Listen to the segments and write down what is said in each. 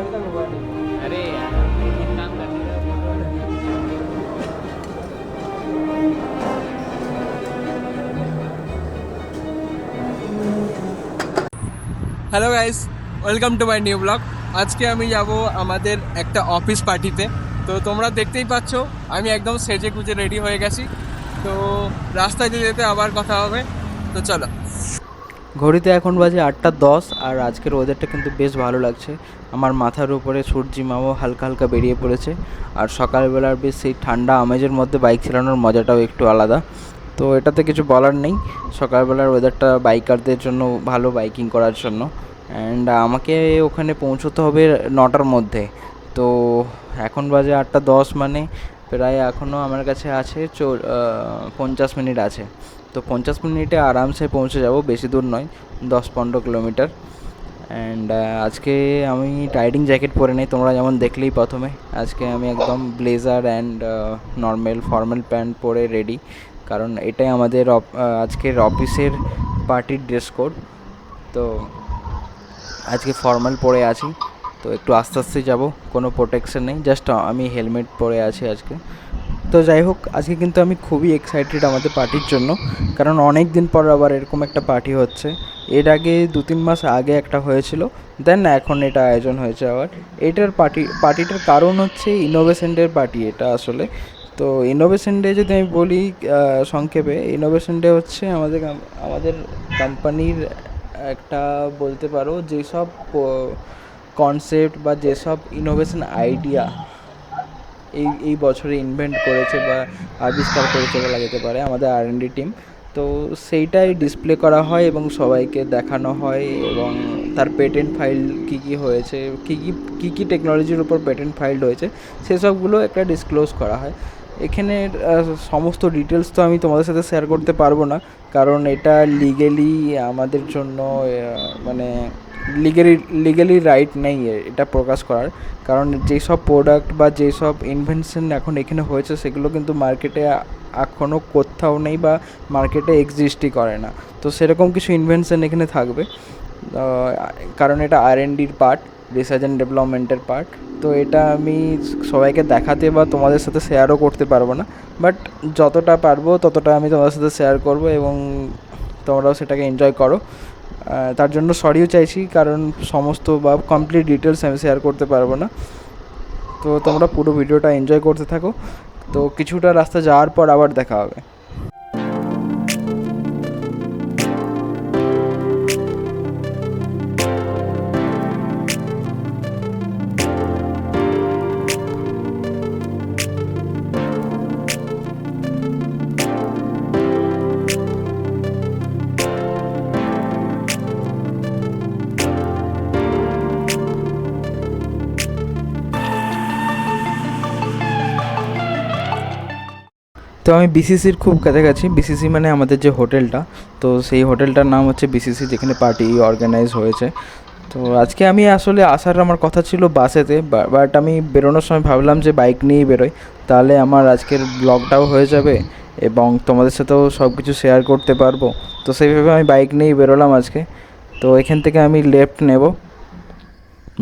अभी तक हुआ नहीं अरे यार एक काम करने hello guys welcome to my new blog আজকে আমি যাব আমাদের একটা অফিস পার্টিতে তো তোমরা দেখতেই পাচ্ছ আমি একদম সেজে গুজে রেডি হয়ে গেছি তো রাস্তায় যেতে যেতে আবার কথা হবে তো চলো ঘড়িতে এখন বাজে আটটা দশ আর আজকের ওয়েদারটা কিন্তু বেশ ভালো লাগছে। আমার মাথার উপরে সূর্যি মামও হালকা হালকা বেরিয়ে পড়েছে আর সকালবেলার বেশ সেই ঠান্ডা আমেজের মধ্যে বাইক চালানোর মজাটাও একটু আলাদা। তো এটাতে কিছু বলার নেই। সকালবেলার ওয়েদারটা বাইকারদের জন্য ভালো বাইকিং করার জন্য। অ্যান্ড আমাকে ওখানে পৌঁছতে হবে নটার মধ্যে। তো এখন বাজে আটটা দশ মানে প্রায় এখনও আমার কাছে আছে চো পঞ্চাশ মিনিট আছে। তো পঞ্চাশ মিনিটে আরামসে পৌঁছে যাব, বেশি দূর নয়, দশ পনেরো কিলোমিটার। অ্যান্ড আজকে আমি রাইডিং জ্যাকেট পরে নেই, তোমরা যেমন দেখলেই প্রথমে। আজকে আমি একদম blazer and normal formal pant পরে রেডি কারণ এটাই আমাদের অপ- আজকের অফিসের পার্টির ড্রেস কোড তো আজকে ফর্মাল পরে আছি, তো একটু আস্তে আস্তে যাব, কোনো প্রোটেকশন নেই। জাস্ট আমি হেলমেট পরে আছি আজকে। তো যাই হোক, আজকে কিন্তু আমি খুবই এক্সাইটেড আমাদের পার্টির জন্য, কারণ অনেক দিন পর আবার এরকম একটা পার্টি হচ্ছে। এর আগে দু তিন মাস আগে একটা হয়েছিল দেন এখন এটা আয়োজন হয়েছে আবার। এটার পার্টি পার্টিটার কারণ হচ্ছে ইনোভেশন ডের পার্টি এটা আসলে। তো ইনোভেশন ডে যদি আমি বলি সংক্ষেপে ইনোভেশন ডে হচ্ছে আমাদের আমাদের কোম্পানির একটা বলতে পারো, যেসব কনসেপ্ট বা যেসব ইনোভেশন আইডিয়া এই এই বছরে ইনভেন্ট করেছে বা আবিষ্কার করেছে বলা যেতে পারে আমাদের আর এন ডি টিম তো সেইটাই ডিসপ্লে করা হয় এবং সবাইকে দেখানো হয় এবং তার পেটেন্ট ফাইল কী কী হয়েছে, কী কী কী কী টেকনোলজির উপর পেটেন্ট ফাইলড হয়েছে সেসবগুলো একটা ডিসক্লোজ করা হয়। এখানে সমস্ত ডিটেলস তো আমি তোমাদের সাথে শেয়ার করতে পারব না, কারণ এটা লিগেলি আমাদের জন্য মানে লিগেলি লিগেলি রাইট নেই এটা প্রকাশ করার। কারণ যেসব প্রোডাক্ট বা যেসব ইনভেনশন এখন এখানে হয়েছে, সেগুলো কিন্তু মার্কেটে এখনও কোথাও নেই বা মার্কেটে এক্সিস্টই করে না। তো সেরকম কিছু ইনভেনশন এখানে থাকবে। কারণ এটা আর ডির পার্ট রিসার্চ অ্যান্ড ডেভেলপমেন্টের পার্ট তো এটা আমি সবাইকে দেখাতে বা তোমাদের সাথে শেয়ারও করতে পারব না। বাট যতটা পারব, ততটা আমি তোমাদের সাথে শেয়ার করব এবং তোমরাও সেটাকে এনজয় করো। তার জন্য সরিও চাইছি, কারণ সমস্ত বা কমপ্লিট ডিটেলস আমি শেয়ার করতে পারব না। তো তোমরা পুরো ভিডিওটা এনজয় করতে থাকো। তো কিছুটা রাস্তা যাওয়ার পর আবার দেখা হবে। তো আমি বিসিসির খুব কাছাকাছি। বিসিসি মানে আমাদের যে হোটেলটা, তো সেই হোটেলটার নাম হচ্ছে বিসিসি যেখানে পার্টি অর্গানাইজ হয়েছে। তো আজকে আমি আসলে আসার আমার কথা ছিল বাসেতে বাট আমি বেরোনোর সময় ভাবলাম যে বাইক নিয়েই বেরোই। তাহলে আমার আজকের ব্লগটাও হয়ে যাবে এবং তোমাদের সাথেও সব কিছু শেয়ার করতে পারব। তো সেইভাবে আমি বাইক নিয়েই বেরোলাম আজকে। তো এখান থেকে আমি লেফট নেব।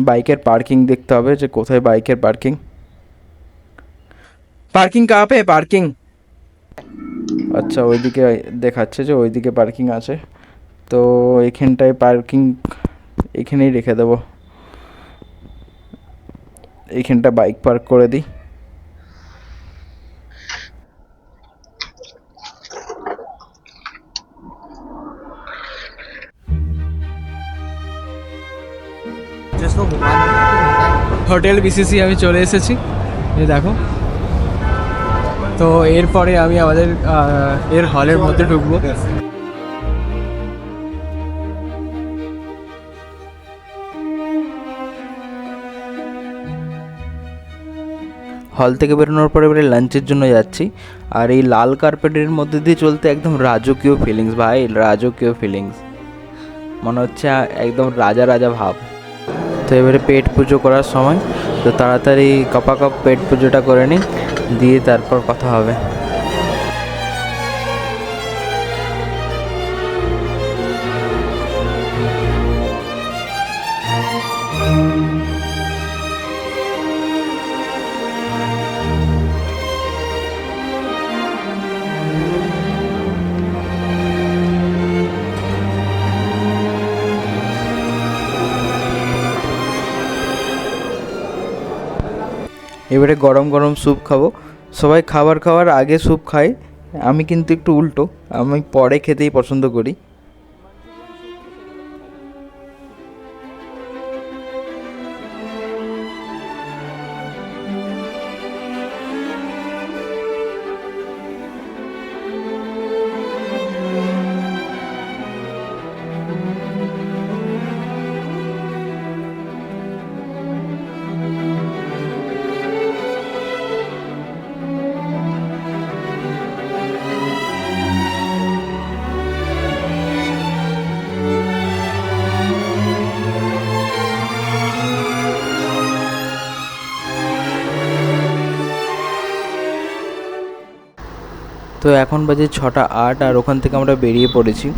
বাইকের পার্কিং দেখতে হবে যে কোথায় বাইকের পার্কিং পার্কিং কাপে পার্কিং আচ্ছা ওইদিকে দেখাচ্ছে যে ওইদিকে পার্কিং আছে। তো এখানটায় পার্কিং এখানেই রেখে দেবো। এইখানটা বাইক পার্ক করে দিই। হোটেল বিসিসি আমি চলে এসেছি। এই দেখো। তো এরপরে আমি আমাদের এর হলের মধ্যে ঢুকবো। হল থেকে বেরোনোর পরে এবারে লাঞ্চের জন্য যাচ্ছি। আর এই লাল কার্পেটের মধ্যে দিয়ে চলতে একদম রাজকীয় ফিলিংস ভাই, রাজকীয় ফিলিংস মনে হচ্ছে একদম রাজা রাজা ভাব। তো এবারে পেট পুজো করার সময়, তো তাড়াতাড়ি কপা কপ পেট পুজোটা করে নিই। দিয়ে তারপর কথা হবে। এবারে গরম গরম স্যুপ খাব। সবাই খাবার খাওয়ার আগে স্যুপ খায়। আমি কিন্তু একটু উল্টো। আমি পরে খেতেই পছন্দ করি। এখন বাজে ছটা আট আর ওখান থেকে আমরা বেরিয়ে পড়েছি।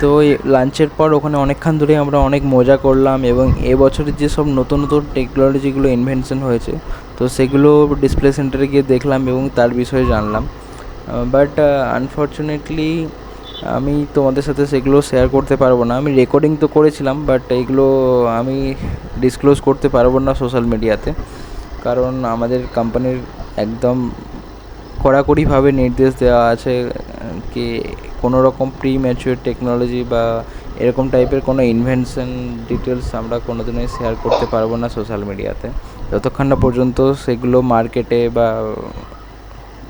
তো লাঞ্চের পর ওখানে অনেকক্ষণ ধরে আমরা অনেক মজা করলাম এবং এবছরের যে সব নতুন নতুন টেকনোলজিগুলো ইনভেনশন হয়েছে, তো সেগুলো ডিসপ্লে সেন্টারে গিয়ে দেখলাম এবং তার বিষয়ে জানলাম। বাট আনফর্চুনেটলি আমি তোমাদের সাথে সেগুলো শেয়ার করতে পারব না। আমি রেকর্ডিং তো করেছিলাম বাট এগুলো আমি ডিসক্লোজ করতে পারব না সোশ্যাল মিডিয়াতে কারণ আমাদের কোম্পানির একদম কড়াকড়িভাবে নির্দেশ দেওয়া আছে, কি কোনো রকম প্রি ম্যাচিওর টেকনোলজি বা এরকম টাইপের কোনো ইনভেনশন ডিটেলস আমরা কোনো দিনই শেয়ার করতে পারব না সোশ্যাল মিডিয়াতে যতক্ষণ না পর্যন্ত সেগুলো মার্কেটে বা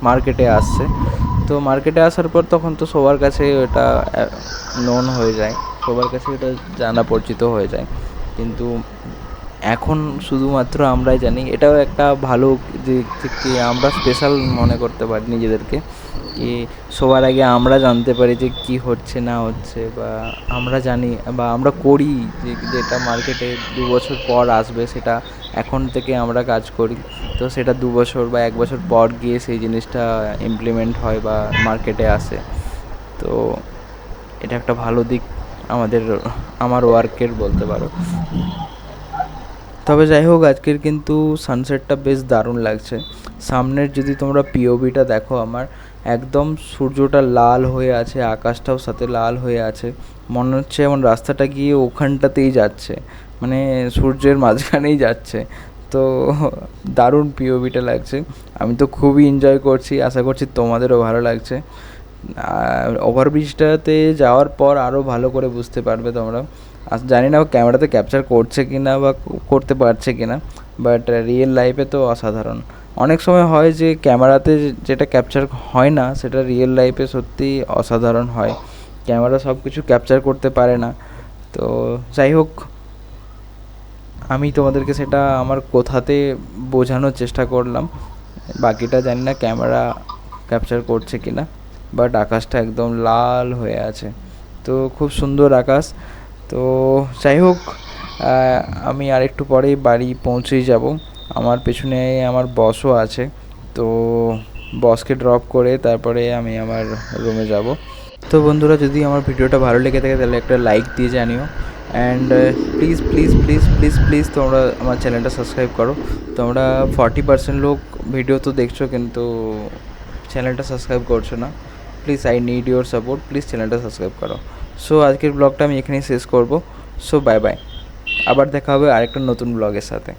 মার্কেটে আসছে। তো মার্কেটে আসার পর তখন তো সবার কাছে এটা নোন হয়ে যায়। সবার কাছে এটা জানা পরিচিত হয়ে যায়। কিন্তু এখন শুধুমাত্র আমরাই জানি। এটাও একটা ভালো যে থেকে আমরা স্পেশাল মনে করতে পারি নিজেদেরকে কি সবার আগে আমরা জানতে পারি যে কি হচ্ছে, না হচ্ছে বা আমরা জানি বা আমরা করি যে, যেটা মার্কেটে দু বছর পর আসবে সেটা এখন থেকে আমরা কাজ করি। তো সেটা দু বছর বা এক বছর পর গিয়ে সেই জিনিসটা ইমপ্লিমেন্ট হয় বা মার্কেটে আসে। তো এটা একটা ভালো দিক আমাদের, আমার ওয়ার্কের বলতে পারো। তবে যাই হোক আজকের কিন্তু সানসেটটা বেশ দারুণ লাগছে। সামনের যদি তোমরা পিওভিটা দেখো, আমার একদম সূর্যটা লাল হয়ে আছে, আকাশটাও সাথে লাল হয়ে আছে। মনে হচ্ছে এমন রাস্তাটা গিয়ে ওখানটাতেই যাচ্ছে মানে সূর্যের মাঝখানেই যাচ্ছে। তো দারুণ পিওভিটা লাগছে। আমি তো খুবই এনজয় করছি, আশা করছি তোমাদেরও ভালো লাগছে। ওভারব্রিজটাতে যাওয়ার পর আরও ভালো করে বুঝতে পারবে তোমরা। আর জানি না ক্যামেরাতে ক্যাপচার করছে কি না বা করতে পারছে কি না বাট রিয়েল লাইফে তো অসাধারণ। অনেক সময় হয় যে ক্যামেরাতে যেটা ক্যাপচার হয় না, সেটা রিয়েল লাইফে সত্যি অসাধারণ হয়। ক্যামেরা সব কিছু ক্যাপচার করতে পারে না। তো যাই হোক, আমি তোমাদেরকে সেটা আমার কোথাতে বোঝানোর চেষ্টা করলাম। বাকিটা জানি না ক্যামেরা ক্যাপচার করছে কি না বাট আকাশটা একদম লাল হয়ে আছে। তো খুব সুন্দর আকাশ। তো যাই হোক আমি আর একটু পরেই বাড়ি পৌঁছেই যাব। আমার পেছনে আমার বসও আছে। তো বসকে ড্রপ করে তারপরে আমি আমার রুমে যাব। তো বন্ধুরা, যদি আমার ভিডিওটা ভালো লেগে থাকে, তাহলে একটা লাইক দিয়ে জানিও। And please please please please please তোমরা আমার চ্যানেলটা সাবস্ক্রাইব করো। তোমরা ফর্টি পার্সেন্ট লোক ভিডিও তো দেখছ, কিন্তু চ্যানেলটা সাবস্ক্রাইব করছ না। Please I need your support please চ্যানেলটা সাবস্ক্রাইব করো। সো আজকের ব্লগটা আমি এখানেই শেষ করব। সো বাই বাই আবার দেখা হবে আরেকটা নতুন ব্লগের সাথে।